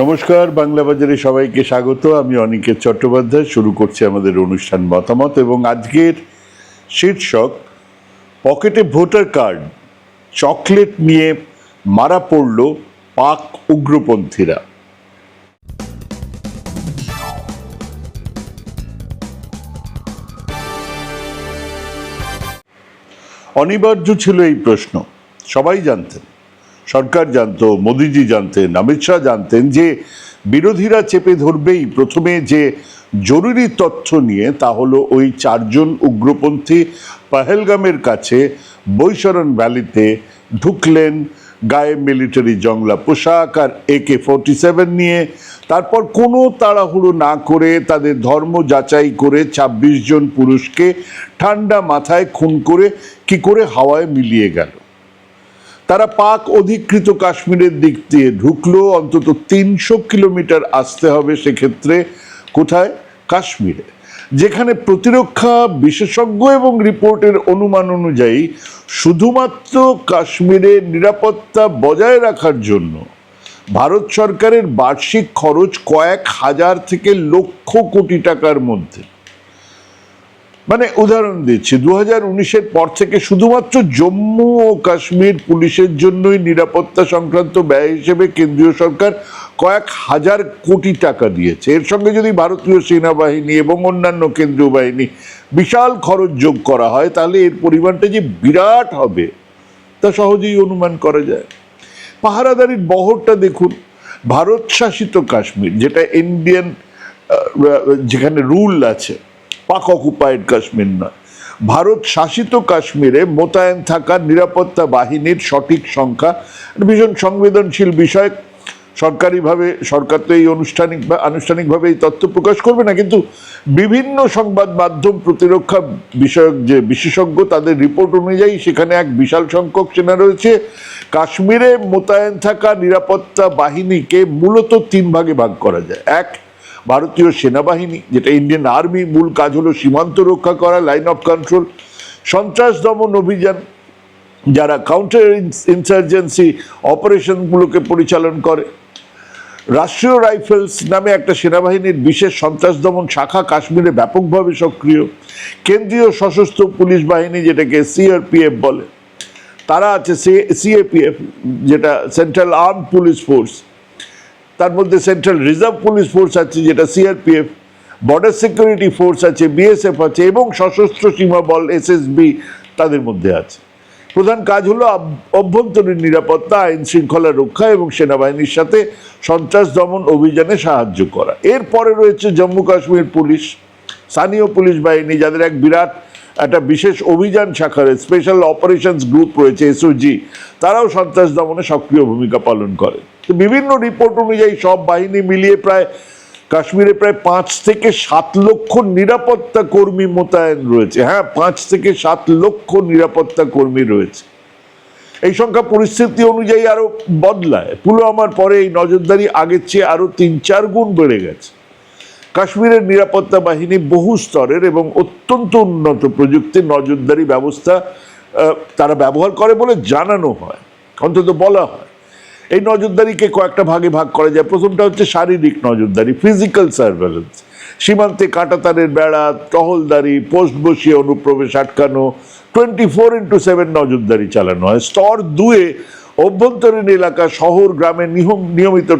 নমস্কার, বাংলা বাজারে সবাইকে স্বাগত। আমি অনিকেত চট্টোপাধ্যায়, শুরু করছি আমাদের অনুষ্ঠান মতামত এবং আজকের শীর্ষক, পকেটে ভোটার কার্ড, চকলেট নিয়ে মারা পড়ল পাক উগ্রপন্থীরা। অনিবার্য ছিল এই প্রশ্ন, সবাই জানতেন। সরকার জানত, মোদিজি জানতেন, অমিত শাহ জানতেন যে বিরোধীরা চেপে ধরবেই। প্রথমে যে জরুরি তথ্য নিয়ে, তা হলো ওই চারজন উগ্রপন্থী পাহেলগামের কাছে বৈশরণ ভ্যালিতে ঢুকলেন, গায়ে মিলিটারি জংলা পোশাক আর একে ফোরটি সেভেন নিয়ে। তারপর কোনো তাড়াহুড়ো না করে তাদের ধর্ম যাচাই করে ২৬ জন পুরুষকে ঠান্ডা মাথায় খুন করে কি করে হাওয়ায় মিলিয়ে গেল। তারা পাক অধিকৃত কাশ্মীরের দিক দিয়ে ঢুকলো, অন্তত তিনশো কিলোমিটার আসতে হবে সেক্ষেত্রে কোথায়? কাশ্মীরে। যেখানে প্রতিরক্ষা বিশেষজ্ঞ এবং রিপোর্টের অনুমান অনুযায়ী শুধুমাত্র কাশ্মীরের নিরাপত্তা বজায় রাখার জন্য ভারত সরকারের বার্ষিক খরচ কয়েক হাজার থেকে লক্ষ কোটি টাকার মধ্যে। মানে উদাহরণ দিচ্ছি দু হাজার উনিশের পর থেকে শুধুমাত্র জম্মু ও কাশ্মীর পুলিশের জন্যই নিরাপত্তা সংক্রান্ত ব্যয় হিসেবে কেন্দ্রীয় সরকার কয়েক হাজার কোটি টাকা দিয়েছে। এর সঙ্গে যদি ভারতীয় সেনাবাহিনী এবং অন্যান্য কেন্দ্রীয় বাহিনী বিশাল খরচ যোগ করা হয়, তাহলে এর পরিমাণটা যে বিরাট হবে, তা সহজেই অনুমান করা যায়। পাহারাদারির বহরটা দেখুন ভারত শাসিত কাশ্মীর, যেটা ইন্ডিয়ান যেখানে রুল আছে পাক অকুপাইড কাশ্মীর নয়। ভারত শাসিত কাশ্মীরে মোতায়েন থাকা নিরাপত্তা বাহিনীর সঠিক সংখ্যা ভীষণ সংবেদনশীল বিষয়। সরকারিভাবে সরকার তো এই আনুষ্ঠানিক আনুষ্ঠানিকভাবে এই তথ্য প্রকাশ করবে না, কিন্তু বিভিন্ন সংবাদ মাধ্যম প্রতিরক্ষা বিষয়ক যে বিশেষজ্ঞ তাদের রিপোর্ট অনুযায়ী সেখানে এক বিশাল সংখ্যক সেনা রয়েছে। কাশ্মীরে মোতায়েন থাকা নিরাপত্তা বাহিনীকে মূলত তিন ভাগে ভাগ করা যায়। এক ভারতীয় সেনাবাহিনী, যেটা ইন্ডিয়ান আর্মি মূল কাজ হলো সীমান্ত রক্ষা করা লাইন অফ কন্ট্রোল সন্ত্রাস দমন অভিযান, যারা কাউন্টার ইনসার্জেন্সি অপারেশনগুলোকে পরিচালন করে। রাষ্ট্রীয় রাইফেলস নামে একটা সেনাবাহিনীর বিশেষ সন্ত্রাস দমন শাখা কাশ্মীরে ব্যাপকভাবে সক্রিয়। কেন্দ্রীয় সশস্ত্র পুলিশ বাহিনী, যেটাকে সিআরপিএফ বলে। তারা আছে সিএপিএফ যেটা সেন্ট্রাল আর্ম পুলিশ ফোর্স তার মধ্যে সেন্ট্রাল রিজার্ভ পুলিশ ফোর্স আছে, যেটা C R P F border security force আছে বিএসএফ আছে, এবং সশস্ত্র সীমা বল এসএসবি তাদের মধ্যে আছে। প্রধান কাজ হলো অভ্যন্তরীণ নিরাপত্তা, আইন শৃঙ্খলা রক্ষা এবং সেনাবাহিনীর সাথে সন্ত্রাস দমন অভিযানে সাহায্য করা। এরপরে রয়েছে জম্মু কাশ্মীর পুলিশ, স্থানীয় পুলিশ বাহিনী, যাদের এক বিরাট, একটা বিশেষ অভিযান শাখার স্পেশাল অপারেশনস গ্রুপ রয়েছে এসওজি তারাও সন্ত্রাস দমনে সক্রিয় ভূমিকা পালন করে তো বিভিন্ন রিপোর্ট অনুযায়ী সব বাহিনী মিলিয়ে প্রায় কাশ্মীরে প্রায় পাঁচ থেকে সাত লক্ষ নিরাপত্তা কর্মী মোতায়েন রয়েছে। হ্যাঁ পাঁচ থেকে সাত লক্ষ নিরাপত্তা কর্মী রয়েছে। এই সংখ্যা পরিস্থিতি অনুযায়ী আরও বদলায়। পুলওয়ামার পরে এই নজরদারি আগের চেয়ে আরও তিন চার গুণ বেড়ে গেছে। কাশ্মীরের নিরাপত্তা বাহিনী বহু স্তরের এবং অত্যন্ত উন্নত প্রযুক্তির নজরদারি ব্যবস্থা তারা ব্যবহার করে বলে জানানো হয়, অন্তত বলা হয়। এই নজরদারিকে কয়েকটা ভাগে ভাগ করা যায়। প্রথমটা হচ্ছে শারীরিক নজরদারি ফিজিক্যাল সার্ভেলেন্স সীমান্তে কাঁটাতারের বেড়া, টহলদারি, পোস্ট বসিয়ে অনুপ্রবেশ আটকানো টোয়েন্টি ফোর ইন্টু সেভেন নজরদারি চালানো হয়। স্তর দুয়ে অভ্যন্তরীণ এলাকা, শহর, গ্রামে নিয়ম- নিয়মিত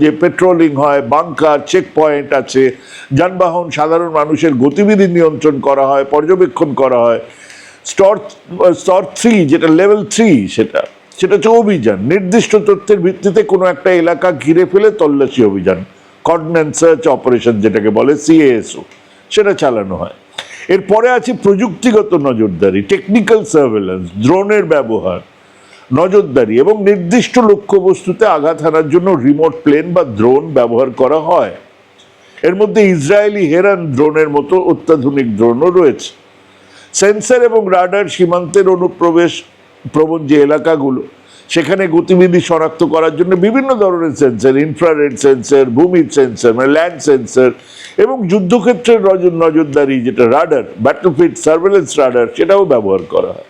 যে পেট্রোলিং হয় বাংকার চেক পয়েন্ট আছে, যানবাহন, সাধারণ মানুষের গতিবিধি নিয়ন্ত্রণ করা হয়, পর্যবেক্ষণ করা হয়। স্তর স্তর থ্রি যেটা লেভেল থ্রি সেটা। সেটা হচ্ছে অভিযান। নির্দিষ্ট তথ্যের ভিত্তিতে কোনো একটা এলাকা ঘিরে ফেলে তল্লাশি অভিযান। কর্ডিনেন্ট সার্চ অপারেশন যেটাকে বলে সিএএসও সেটা চালানো হয়। এরপরে আছে প্রযুক্তিগত নজরদারি টেকনিক্যাল সার্ভেলেন্স ড্রোনের ব্যবহার, নজরদারি এবং নির্দিষ্ট লক্ষ্যবস্তুতে আঘাত হানার জন্য রিমোট প্লেন বা ড্রোন ব্যবহার করা হয়। এর মধ্যে ইসরায়েলি হেরান ড্রোনের মতো অত্যাধুনিক ড্রোনও রয়েছে। সেন্সর এবং রাডার সীমান্তের অনুপ্রবেশ প্রবণ যে এলাকাগুলো, সেখানে গতিবিধি শনাক্ত করার জন্য বিভিন্ন ধরনের সেন্সর ইনফ্রারেড সেন্সর ভূমির সেন্সর মানে ল্যান্ড সেন্সর এবং যুদ্ধক্ষেত্রের নজর, নজরদারি, যেটা রাডার ব্যাটলফিল্ড সার্ভেলেন্স রাডার সেটাও ব্যবহার করা হয়।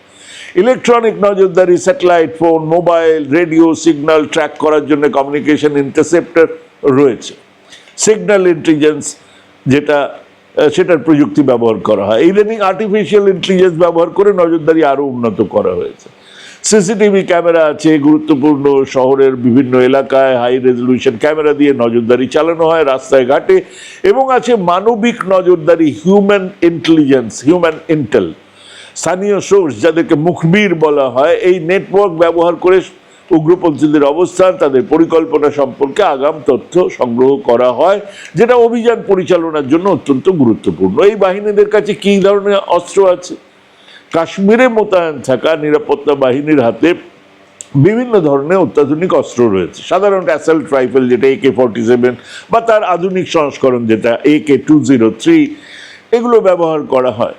ইলেকট্রনিক নজরদারি satellite phone mobile radio signal track করার জন্য কমিউনিকেশন ইন্টারসেপ্টর রয়েছে। সিগন্যাল ইন্টেলিজেন্স যেটা সেটার প্রযুক্তি ব্যবহার করা হয়। ইদানিং আর্টিফিশিয়াল ইন্টেলিজেন্স ব্যবহার করে নজরদারি আরও উন্নত করা হয়েছে। সিসিটিভি ক্যামেরা আছে, গুরুত্বপূর্ণ শহরের বিভিন্ন এলাকায় হাই রেজলিউশন ক্যামেরা দিয়ে নজরদারি চালানো হয় রাস্তায় ঘাটে এবং আছে মানবিক নজরদারি হিউম্যান ইন্টেলিজেন্স হিউম্যান ইন্টেল স্থানীয় সোর্স যাদেরকে মুখবির বলা হয়, এই নেটওয়ার্ক ব্যবহার করে উগ্রপন্থীদের অবস্থান, তাদের পরিকল্পনা সম্পর্কে আগাম তথ্য সংগ্রহ করা হয়, যেটা অভিযান পরিচালনার জন্য অত্যন্ত গুরুত্বপূর্ণ। এই বাহিনীদের কাছে কী ধরনের অস্ত্র আছে? কাশ্মীরে মোতায়েন থাকা নিরাপত্তা বাহিনীর হাতে বিভিন্ন ধরনের অত্যাধুনিক অস্ত্র রয়েছে। সাধারণ অ্যাসাল্ট রাইফেল যেটা একে ফর্টি সেভেন বা তার আধুনিক সংস্করণ যেটা একে টু জিরো থ্রি, এগুলো ব্যবহার করা হয়।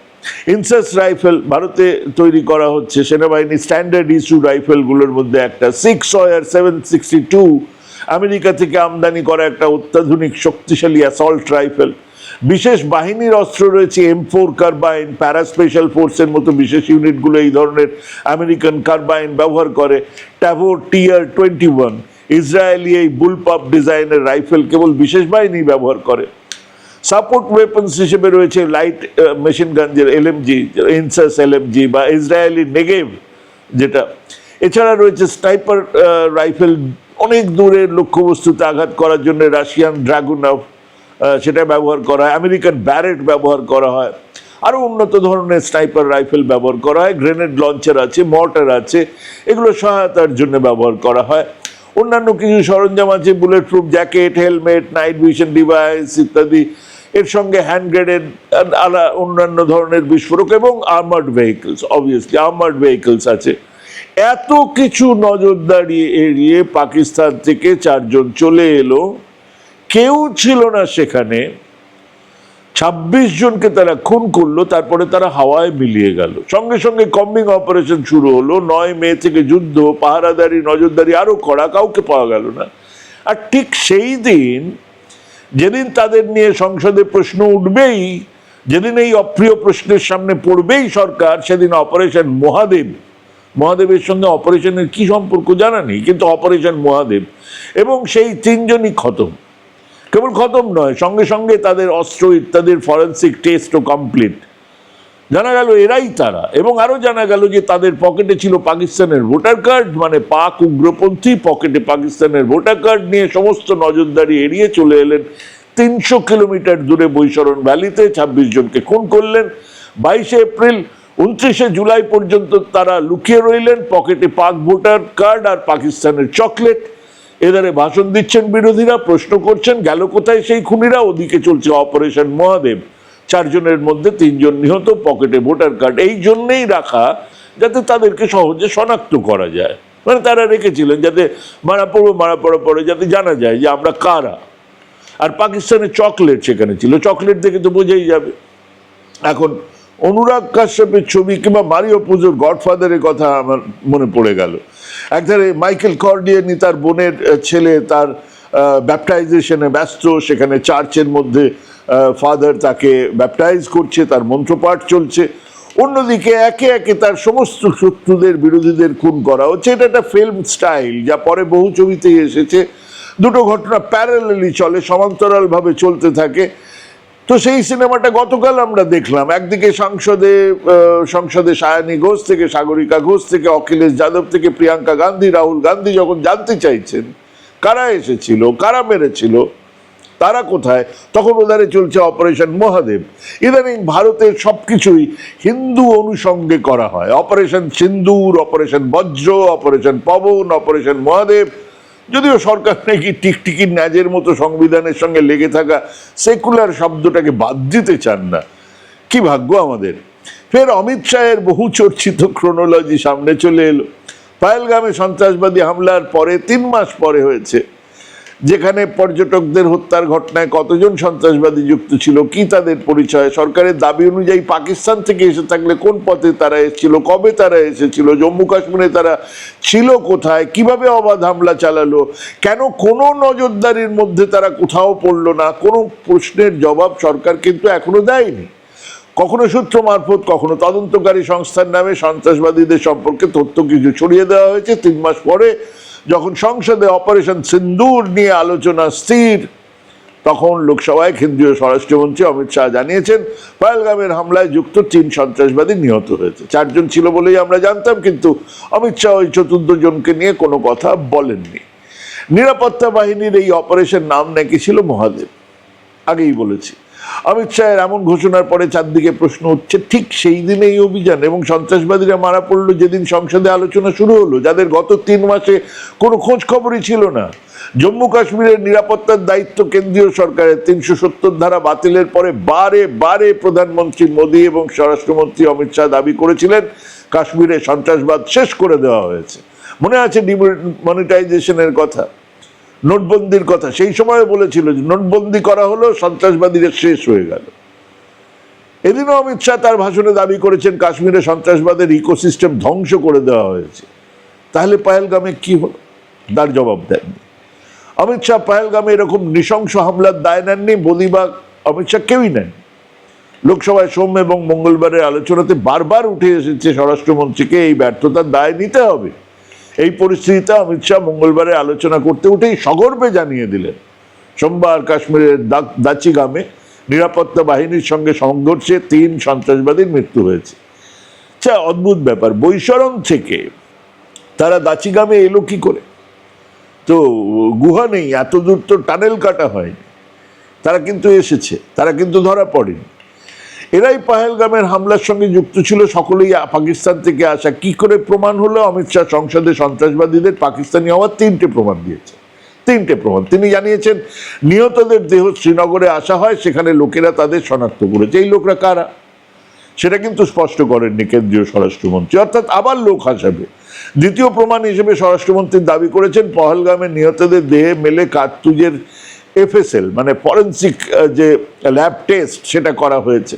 ইনসাস রাইফেল ভারতে তৈরি করা হচ্ছে সেনাবাহিনীর স্ট্যান্ডার্ড ইস্যু রাইফেলগুলোর মধ্যে একটা, six war seven sixty two, America থেকে আমদানি করা একটা অত্যাধুনিক শক্তিশালী অ্যাসল্ট রাইফেল। বিশেষ বাহিনীর অস্ত্র রয়েছে এম ফোর কার্বাইন প্যারাস্পেশাল ফোর্সের মতো বিশেষ ইউনিটগুলো এই ধরনের আমেরিকান কার্বাইন ব্যবহার করে। Tavor tar twenty one Israeli এই বুলপাপ ডিজাইনের রাইফেল কেবল বিশেষ বাহিনী ব্যবহার করে। সাপোর্ট ওয়েপন্স হিসেবে রয়েছে লাইট মেশিন গান যে এলএমজি ইনসাস এলএমজি বা ইসরায়েলি নেগেভ যেটা। এছাড়া রয়েছে স্নাইপার রাইফেল অনেক দূরের লক্ষ্যবস্তুতে আঘাত করার জন্য রাশিয়ান ড্রাগুনভ সেটা ব্যবহার করা হয়। আমেরিকান ব্যারেট ব্যবহার করা হয়। আরও উন্নত ধরনের স্নাইপার রাইফেল ব্যবহার করা হয়। গ্রেনেড লঞ্চার আছে, মর্টার আছে। এগুলো সহায়তার জন্য ব্যবহার করা হয়। অন্যান্য কিছু সরঞ্জাম আছে, bullet proof jacket, helmet, night vision device ইত্যাদি। এর সঙ্গে হ্যান্ড গ্রেনেড আলা অন্যান্য ধরনের বিস্ফোরক এবং armoured vehicles obviously armoured vehicles আছে। এত কিছু নজরদারি এড়িয়ে পাকিস্তান থেকে চারজন চলে এলো। কেউ ছিল না সেখানে। ছাব্বিশ জনকে তারা খুন করল, তারপরে তারা হাওয়ায় মিলিয়ে গেল। সঙ্গে সঙ্গে কম্বিং অপারেশন শুরু হলো। নয় মে থেকে যুদ্ধ, পাহারাদারি, নজরদারি আরও কড়া কাউকে পাওয়া গেল না। আর ঠিক সেই দিন যেদিন তাদের নিয়ে সংসদে প্রশ্ন উঠবেই, যেদিন এই অপ্রিয় প্রশ্নের সামনে পড়বেই সরকার, সেদিন অপারেশন মহাদেব। মহাদেবের সঙ্গে অপারেশনের কি সম্পর্ক জানা নেই, কিন্তু অপারেশন মহাদেব। এবং সেই তিনজনই খতম। কেবল খতম নয়, সঙ্গে সঙ্গে তাদের অস্ত্র ইত্যাদির ফরেন্সিক টেস্টও কমপ্লিট জানা গেল এরাই তারা, এবং আরও জানা গেল যে তাদের পকেটে ছিল পাকিস্তানের ভোটার কার্ড মানে পাক উগ্রপন্থী পকেটে পাকিস্তানের ভোটার কার্ড নিয়ে সমস্ত নজরদারি এড়িয়ে চলে এলেন। তিনশো কিলোমিটার দূরে বৈশরণ ভ্যালিতে ছাব্বিশ জনকে খুন করলেন। বাইশে এপ্রিল, উনত্রিশে জুলাই পর্যন্ত তারা লুকিয়ে রইলেন। পকেটে পাক ভোটার কার্ড আর পাকিস্তানের চকলেট। এদারে ভাষণ দিচ্ছেন বিরোধীরা, প্রশ্ন করছেন, গেল কোথায় সেই খুনিরা? ওদিকে চলছে অপারেশন মহাদেব। চারজনের মধ্যে তিনজন নিহত, পকেটে ভোটার কার্ড। এই জন্যেই রাখা যাতে তাদেরকে সহজে শনাক্ত করা যায়। মানে তারা রেখেছিলেন যাতে মারা পড়ব মারা পড়া পরে যাতে জানা যায় যে আমরা কারা। আর পাকিস্তানের চকলেট সেখানে ছিল। চকলেট দেখে তো বোঝাই যাবে। এখন অনুরাগ কাশ্যপের ছবি কিংবা মারিও পুজোর গডফাদারের কথা আমার মনে পড়ে গেল। একধারে মাইকেল কর্ডিয়ানি তার বোনের ছেলে তার ব্যাপটাইজেশনে ব্যস্ত, সেখানে চার্চের মধ্যে ফাদার তাকে ব্যাপটাইজ করছে, তার মন্ত্রপাঠ চলছে। অন্যদিকে একে একে তার সমস্ত শত্রুদের বিরোধীদের খুন করা হচ্ছে। এটা একটা ফিল্ম স্টাইল যা পরে বহু ছবিতেই এসেছে। দুটো ঘটনা প্যারালালি চলে, সমান্তরালভাবে চলতে থাকে। তো সেই সিনেমাটা গতকাল আমরা দেখলাম। একদিকে সংসদে সংসদে সায়ানী ঘোষ থেকে সাগরিকা ঘোষ থেকে অখিলেশ যাদব থেকে প্রিয়াঙ্কা গান্ধী, রাহুল গান্ধী যখন জানতে চাইছেন, কারা এসেছিল, কারা মেরেছিল, তারা কোথায়, তখন ওদারে চলছে অপারেশন মহাদেব। ইদানিং ভারতের সবকিছুই হিন্দু অনুষঙ্গে করা হয়। Operation Sindoor, operation Vajra, operation Pavan, operation Mahadev যদিও সরকার নাকি টিকটিকির ন্যাজের মতো সংবিধানের সঙ্গে লেগে থাকা সেকুলার শব্দটাকে বাদ দিতে চান না। কি ভাগ্য আমাদের। ফের অমিত শাহের বহু চর্চিত ক্রোনোলজি সামনে চলে এলো। পায়েলগামে সন্ত্রাসবাদী হামলার পরে তিন মাস পরে হয়েছে। যেখানে পর্যটকদের হত্যার ঘটনায় কতজন সন্ত্রাসবাদী যুক্ত ছিল, কি তাদের পরিচয়, সরকারের দাবি অনুযায়ী পাকিস্তান থেকে এসে থাকলে কোন পথে তারা এসেছিল, কবে তারা এসেছিল, জম্মু কাশ্মীরে তারা ছিল কোথায়, কীভাবে অবাধ হামলা চালালো, কেন কোনো নজরদারির মধ্যে তারা কোথাও পড়ল না, কোনো প্রশ্নের জবাব সরকার কিন্তু এখনও দেয়নি। কখনো সূত্র মারফত, কখনো তদন্তকারী সংস্থার নামে সন্ত্রাসবাদীদের সম্পর্কে তথ্য কিছু ছড়িয়ে দেওয়া হয়েছে, তিন মাস পরে যখন সংসদে অপারেশন সিন্দুর নিয়ে আলোচনা স্থির, তখন লোকসভায় কেন্দ্রীয় স্বরাষ্ট্রমন্ত্রী অমিত শাহ জানিয়েছেন, পহেলগামের হামলায় যুক্ত তিন সন্ত্রাসবাদী নিহত হয়েছে। চারজন ছিল বলেই আমরা জানতাম, কিন্তু অমিত শাহ ওই চতুর্থ জনকে নিয়ে কোনো কথা বলেননি। নিরাপত্তা বাহিনীর এই অপারেশন নাম নাকি ছিল মহাদেব? আগেই বলেছি। অমিত শাহের এমন ঘোষণার পরে চারদিকে প্রশ্ন হচ্ছে ঠিক সেই দিনে এই অভিযান এবং সন্ত্রাসবাদীরা মারা পড়ল যেদিন সংসদে আলোচনা শুরু হলো, যাদের গত তিন মাসে কোনো খোঁজ খবরই ছিল না। জম্মু কাশ্মীরের নিরাপত্তার দায়িত্ব কেন্দ্রীয় সরকারের, তিনশো সত্তর ধারা বাতিলের পরে বারে বারে প্রধানমন্ত্রী মোদী এবং স্বরাষ্ট্রমন্ত্রী অমিত শাহ দাবি করেছিলেন, কাশ্মীরে সন্ত্রাসবাদ শেষ করে দেওয়া হয়েছে। মনে আছে ডিমনিটাইজেশনের কথা? নোটবন্দির কথা। সেই সময় বলেছিল যে নোটবন্দি করা হলো সন্ত্রাসবাদীরা শেষ হয়ে গেল। এদিনও অমিত শাহ তার ভাষণে দাবি করেছেন, কাশ্মীরে সন্ত্রাসবাদের ইকোসিস্টেম ধ্বংস করে দেওয়া হয়েছে। তাহলে পায়েলগামে কি হলো? তার জবাব দেননি। অমিত শাহ পায়েলগামে এরকম নৃশংস হামলার দায় নেননি মোদি বা অমিত শাহ কেউই নেন লোকসভায় সোম এবং মঙ্গলবারের আলোচনাতে বারবার উঠে এসেছে স্বরাষ্ট্রমন্ত্রীকে এই ব্যর্থতার দায় নিতে হবে। এই পরিস্থিতিতে অমিত শাহ মঙ্গলবারে আলোচনা করতে উঠেই সগর্বে জানিয়ে দিলেন, সোমবার কাশ্মীরের দাচিগামে নিরাপত্তা বাহিনীর সঙ্গে সংঘর্ষে তিন সন্ত্রাসবাদীর মৃত্যু হয়েছে। আচ্ছা অদ্ভুত ব্যাপার, বৈশরণ থেকে তারা দাচিগামে এলো কি করে? তো গুহা নেই, এত দূর তো টানেল কাটা হয়নি। তারা কিন্তু এসেছে, তারা কিন্তু ধরা পড়েনি। এরাই পাহেলগামের হামলার সঙ্গে যুক্ত ছিল, সকলেই পাকিস্তান থেকে আসা। কি করে প্রমাণ হলো? অমিত শাহ সংসদে সন্ত্রাসবাদীদের পাকিস্তানি হওয়ার তিনটে প্রমাণ দিয়েছে। তিনটে প্রমাণ। তিনি জানিয়েছেন, নিহতদের দেহ শ্রীনগরে আসা হয়, সেখানে লোকেরা তাদের শনাক্ত করেছে। এই লোকরা কারা? সেটা কিন্তু স্পষ্ট করেননি কেন্দ্রীয় স্বরাষ্ট্রমন্ত্রী। অর্থাৎ আবার লোক হাসাবে। দ্বিতীয় প্রমাণ হিসেবে স্বরাষ্ট্রমন্ত্রী দাবি করেছেন, পহলগামে নিহতদের দেহে মেলে কার্তুজের এফএসএল মানে ফরেন্সিক যে ল্যাব টেস্ট, সেটা করা হয়েছে।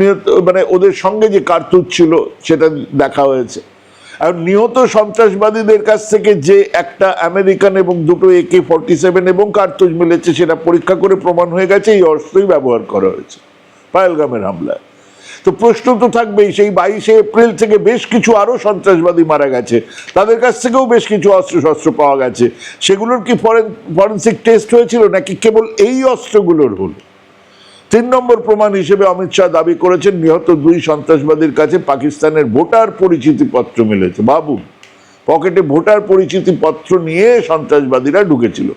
নিহত মানে ওদের সঙ্গে যে কার্তুজ ছিল, সেটা দেখা হয়েছে। আর নিহত সন্ত্রাসবাদীদের কাছ থেকে যে একটা আমেরিকান এবং দুটো একে ফর্টি সেভেন এবং কার্তুজ মিলেছে, সেটা পরীক্ষা করে প্রমাণ হয়ে গেছে, এই অস্ত্রই ব্যবহার করা হয়েছে, পায়েলগামের হামলায়। তো প্রশ্ন তো থাকবেই, সেই বাইশে এপ্রিল থেকে বেশ কিছু আরও সন্ত্রাসবাদী মারা গেছে, তাদের কাছ থেকেও বেশ কিছু অস্ত্র শস্ত্র পাওয়া গেছে। সেগুলোর কি ফরেন, ফরেন্সিক টেস্ট হয়েছিল, নাকি কেবল এই অস্ত্রগুলোর হলো? তিন নম্বর প্রমাণ হিসেবে অমিত শাহ দাবি করেছেন, নিহত দুই সন্ত্রাসবাদীর কাছে পাকিস্তানের ভোটার পরিচিতি পত্র মিলেছে। বাবু, পকেটে ভোটার পরিচিতি পত্র নিয়ে সন্ত্রাসবাদীরা ঢুকেছিল।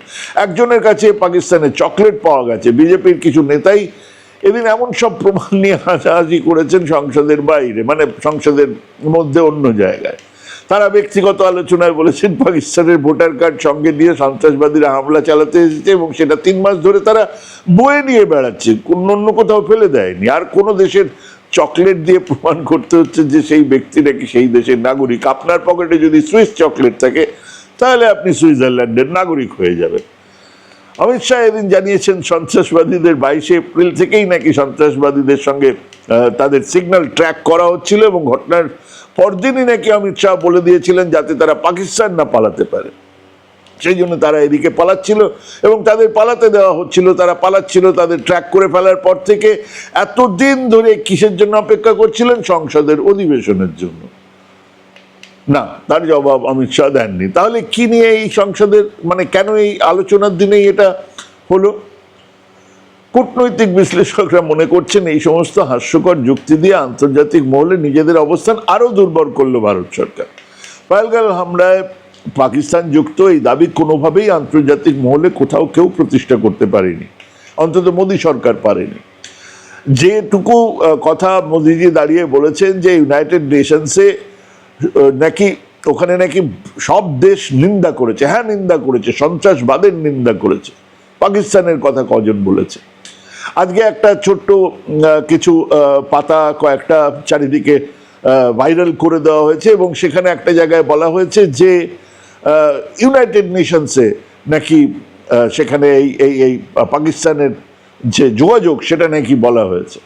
একজনের কাছে পাকিস্তানের চকলেট পাওয়া গেছে। বিজেপির কিছু নেতাই এদিন এমন সব প্রমাণ নিয়ে হাসাহাসি করেছেন সংসদের বাইরে মানে সংসদের মধ্যে অন্য জায়গায়। তারা ব্যক্তিগত আলোচনায় বলেছেন, পাকিস্তানের ভোটার কার্ড সঙ্গে নিয়ে সন্ত্রাসবাদীরা হামলা চালাতে এসেছে এবং সেটা তিন মাস ধরে তারা বয়ে নিয়ে বেড়াচ্ছে। অন্য অন্য কোথাও ফেলে দেয়নি। আর কোনো দেশের চকলেট দিয়ে প্রমাণ করতে হচ্ছে যে সেই ব্যক্তি নাকি সেই দেশের নাগরিক। আপনার পকেটে যদি সুইস চকলেট থাকে, তাহলে আপনি সুইজারল্যান্ডের নাগরিক হয়ে যাবেন। অমিত শাহ এদিন জানিয়েছেন, সন্ত্রাসবাদীদের বাইশে এপ্রিল থেকেই নাকি সন্ত্রাসবাদীদের সঙ্গে তাদের সিগন্যাল ট্র্যাক করা হচ্ছিল এবং ঘটনার পরদিনই নাকি অমিত শাহ বলে দিয়েছিলেন যাতে তারা পাকিস্তান না পালাতে পারে। সেই জন্য তারা এদিকে পালাচ্ছিল এবং তাদের পালাতে দেওয়া হচ্ছিল, তারা পালাচ্ছিল তাদের ট্র্যাক করে ফেলার পর থেকে। এতদিন ধরে কিসের জন্য অপেক্ষা করছিলেন? সংসদের অধিবেশনের জন্য। না, তার জবাব অমিত শাহ দেননি। তাহলে কি নিয়ে এই সংসদের মানে কেন এই আলোচনার দিনেই এটা হলো? কূটনৈতিক বিশ্লেষকরা মনে করছেন এই সমস্ত হাস্যকর যুক্তি দিয়ে আন্তর্জাতিক মহলে নিজেদের অবস্থান আরও দুর্বল করল ভারত সরকার। পায়েলগাল হামলায় পাকিস্তান যুক্ত এই দাবি কোনোভাবেই আন্তর্জাতিক মহলে কোথাও কেউ প্রতিষ্ঠা করতে পারেনি। অন্তত মোদী সরকার পারেনি। যেটুকু কথা মোদিজি দাঁড়িয়ে বলেছেন যে ইউনাইটেড নেশনসে নাকি ওখানে নাকি সব দেশ নিন্দা করেছে। হ্যাঁ নিন্দা করেছে, সন্ত্রাসবাদের নিন্দা করেছে। পাকিস্তানের কথা কজন বলেছে? আজকে একটা ছোট্ট কিছু পাতা কয়েকটা চারিদিকে ভাইরাল করে দেওয়া হয়েছে এবং সেখানে একটা জায়গায় বলা হয়েছে যে ইউনাইটেড নেশনসে নাকি সেখানে এই এই এই পাকিস্তানের যে যোগাযোগ সেটা নাকি বলা হয়েছে।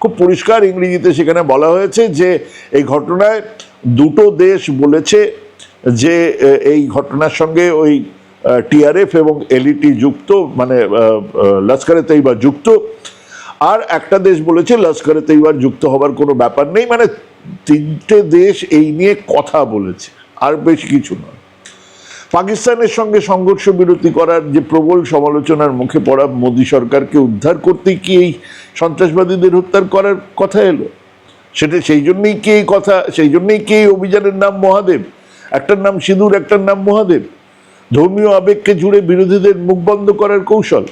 খুব পরিষ্কার ইংরেজিতে সেখানে বলা হয়েছে যে, এই ঘটনায় দুটো দেশ বলেছে যে এই ঘটনার সঙ্গে ওই টিআরএফ এবং এলইটি যুক্ত মানে লস্করে তৈবা যুক্ত। আর একটা দেশ বলেছে, লস্করে তৈবার যুক্ত হবার কোনো ব্যাপার নেই মানে তিনটে দেশ এই নিয়ে কথা বলেছে, আর বেশ কিছু নয়। পাকিস্তানের সঙ্গে সংঘর্ষ বিরতি করার যে প্রবল সমালোচনার মুখে পড়া মোদী সরকারকে উদ্ধার করতে কি এই সন্ত্রাসবাদীদের হত্যার করার কথা এলো? সেটা সেই জন্যই কি এই কথা, সেই জন্যই কি এই অভিযানের নাম মহাদেব? একটার নাম সিঁদুর, একটার নাম মহাদেব? ধর্মীয় আবেগকে জুড়ে বিরোধীদের মুখ বন্ধ করার কৌশল।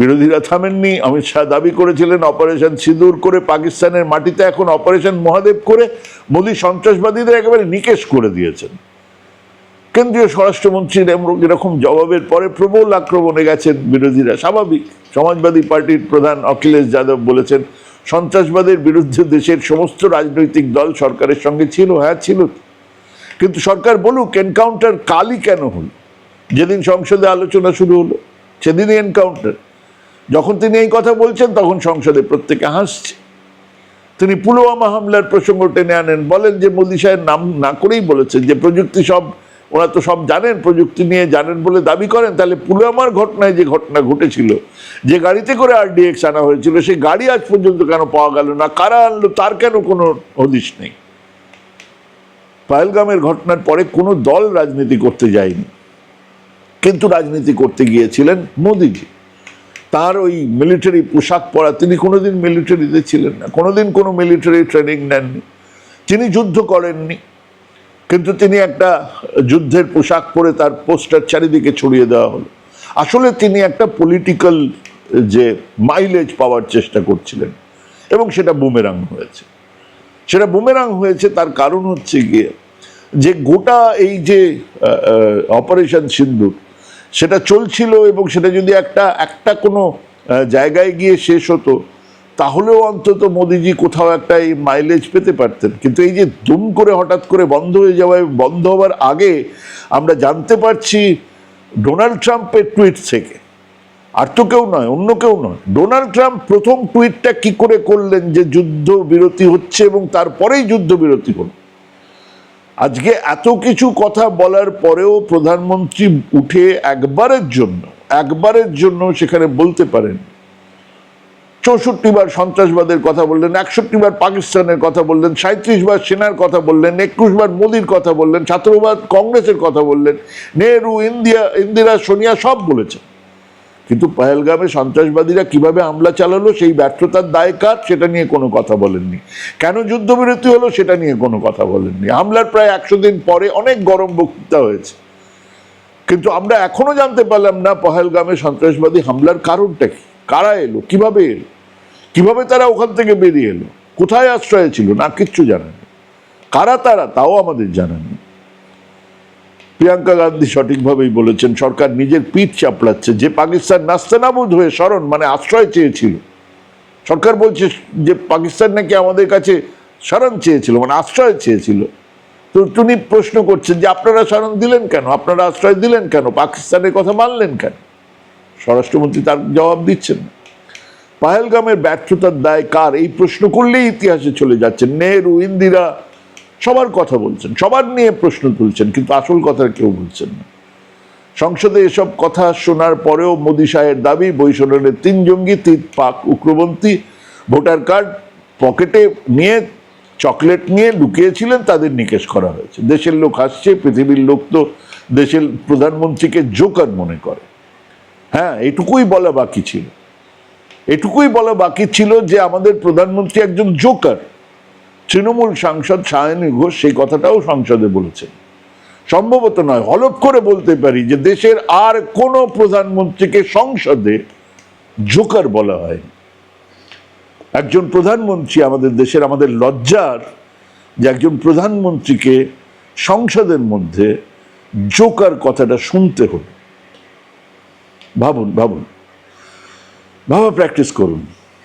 বিরোধীরা থামেননি, অমিত শাহ দাবি করেছিলেন অপারেশন সিঁদুর করে পাকিস্তানের মাটিতে এখন অপারেশন মহাদেব করে মোদী সন্ত্রাসবাদীদের একেবারে নিকেশ করে দিয়েছেন। কেন্দ্রীয় স্বরাষ্ট্রমন্ত্রীর এরকম জবাবের পরে প্রবল আক্রমণে গেছেন বিরোধীরা। স্বাভাবিক, সমাজবাদী পার্টির প্রধান অখিলেশ যাদব বলেছেন, সন্ত্রাসবাদের বিরুদ্ধে দেশের সমস্ত রাজনৈতিক দল সরকারের সঙ্গে ছিল হ্যাঁ ছিল। কিন্তু সরকার বলুক এনকাউন্টার কালই কেন হলো? যেদিন সংসদে আলোচনা শুরু হলো, সেদিনই এনকাউন্টার যখন তিনি এই কথা বলছেন, তখন সংসদে প্রত্যেকে হাসছে। তিনি পুলওয়ামা হামলার প্রসঙ্গ টেনে আনেন, বলেন যে মোদী সাহেব নাম না করেই বলেছেন যে প্রযুক্তি সব, ওরা তো সব জানেন, প্রযুক্তি নিয়ে জানেন বলে দাবি করেন, তাহলে পুলওয়ামার ঘটনায় যে ঘটনা ঘটেছিল, যে গাড়িতে করে আরডিএক্স আনা হয়েছিল, সেই গাড়ি আজ পর্যন্ত কেন পাওয়া গেল না? কারা আনলো? তার কেন কোনো হদিশ নেই? পায়েলগামের ঘটনার পরে কোনো দল রাজনীতি করতে যায়নি। কিন্তু রাজনীতি করতে গিয়েছিলেন মোদিজি। তার ওই মিলিটারি পোশাক পরা তিনি কোনোদিন মিলিটারিতে ছিলেন না, কোনোদিন কোনো মিলিটারি ট্রেনিং নেননি। তিনি যুদ্ধ করেননি, কিন্তু তিনি একটা যুদ্ধের পোশাক পরে তার পোস্টার চারিদিকে ছড়িয়ে দেওয়া হলো। আসলে তিনি একটা পলিটিক্যাল যে মাইলেজ পাওয়ার চেষ্টা করছিলেন, এবং সেটা বুমেরাং হয়েছে। সেটা বুমেরাং হয়েছে, তার কারণ হচ্ছে গিয়ে যে গোটা এই যে অপারেশন সিন্ধুর সেটা চলছিল এবং সেটা যদি একটা একটা কোনো জায়গায় গিয়ে শেষ হতো, তাহলেও অন্তত মোদিজি কোথাও একটা এই মাইলেজ পেতে পারতেন। কিন্তু এই যে দুম করে হঠাৎ করে বন্ধ হয়ে যাওয়া, বন্ধ হওয়ার আগে আমরা জানতে পারছি ডোনাল্ড ট্রাম্পের টুইট থেকে আর তো কেউ নয়, অন্য কেউ নয়। ডোনাল্ড ট্রাম্প প্রথম টুইটটা কি করে করলেন যে যুদ্ধ বিরতি হচ্ছে এবং তারপরেই যুদ্ধ বিরতি হলো? আজকে এত কিছু কথা বলার পরেও প্রধানমন্ত্রী উঠে একবারের জন্য একবারের জন্য সেখানে বলতে পারেন। চৌষট্টি বার সন্ত্রাসবাদের কথা বললেন একষট্টি বার পাকিস্তানের কথা বললেন সাঁত্রিশ বার সেনার কথা বললেন একুশ বার মোদির কথা বললেন, ছাত্রবাদ কংগ্রেসের কথা বললেন, নেহরু ইন্দিয়া ইন্দিরা সোনিয়া সব বলেছেন। কিন্তু পহেলগামে সন্ত্রাসবাদীরা কীভাবে হামলা চালালো, সেই ব্যর্থতার দায় কার, সেটা নিয়ে কোনো কথা বলেননি। কেন যুদ্ধবিরতি হলো, সেটা নিয়ে কোনো কথা বলেননি। হামলার প্রায় একশো দিন পরে অনেক গরম বক্তৃতা হয়েছে। কিন্তু আমরা এখনও জানতে পারলাম না পহেলগামে সন্ত্রাসবাদী হামলার কারণটা কি? কারা এলো? কীভাবে এলো? কীভাবে তারা ওখান থেকে বেরিয়ে এলো? কোথায় আশ্রয় ছিল? না, কিচ্ছু জানেন কারা তারা, তাও আমাদের জানা নেই। প্রিয়াঙ্কা গান্ধী সঠিকভাবেই বলেছেন, সরকার নিজের পিঠ চাপড়াচ্ছে, যে পাকিস্তান নাস্তানাবুদ হয়ে স্মরণ মানে আশ্রয় চেয়েছিল। সরকার বলছে যে পাকিস্তান নাকি আমাদের কাছে স্মরণ চেয়েছিল মানে আশ্রয় চেয়েছিল। তো তিনি প্রশ্ন করছেন যে আপনারা স্মরণ দিলেন কেন? আপনারা আশ্রয় দিলেন কেন? পাকিস্তানের কথা মানলেন কেন? স্বরাষ্ট্রমন্ত্রী তার জবাব দিচ্ছেন না। পাহেলগামের ব্যর্থতার দায় কার? এই প্রশ্ন করলেই ইতিহাসে চলে যাচ্ছে। নেহরু, ইন্দিরা সবার কথা বলছেন, সবার নিয়ে প্রশ্ন তুলছেন, কিন্তু আসল কথা কেউ বলছেন না। সংসদে এসব কথা শোনার পরেও মোদী শাহের দাবি, বৈষম্যের তিন জঙ্গি তিন পাক, উগ্রপন্থী, ভোটার কার্ড পকেটে নিয়ে, চকলেট নিয়ে লুকিয়েছিলেন, তাদের নিকেশ করা হয়েছে। দেশের লোক হাসছে পৃথিবীর লোক তো দেশের প্রধানমন্ত্রীকে জোকার মনে করে। হ্যাঁ এটুকুই বলা বাকি ছিল। এটুকুই বলা বাকি ছিল যে আমাদের প্রধানমন্ত্রী একজন জোকার। তৃণমূল সাংসদ সায়নী ঘোষ সেই কথাটাও সংসদে বলেছেন সম্ভবত নয় হলপ করে বলতে পারি যে দেশের আর কোনো প্রধানমন্ত্রীকে সংসদে জোকার বলা হয় একজন প্রধানমন্ত্রী আমাদের দেশের আমাদের লজ্জার যে একজন প্রধানমন্ত্রীকে সংসদের মধ্যে জোকার কথাটা শুনতে হলো। ভাবুন ভাবুন। ভাবা প্র্যাকটিস করুন।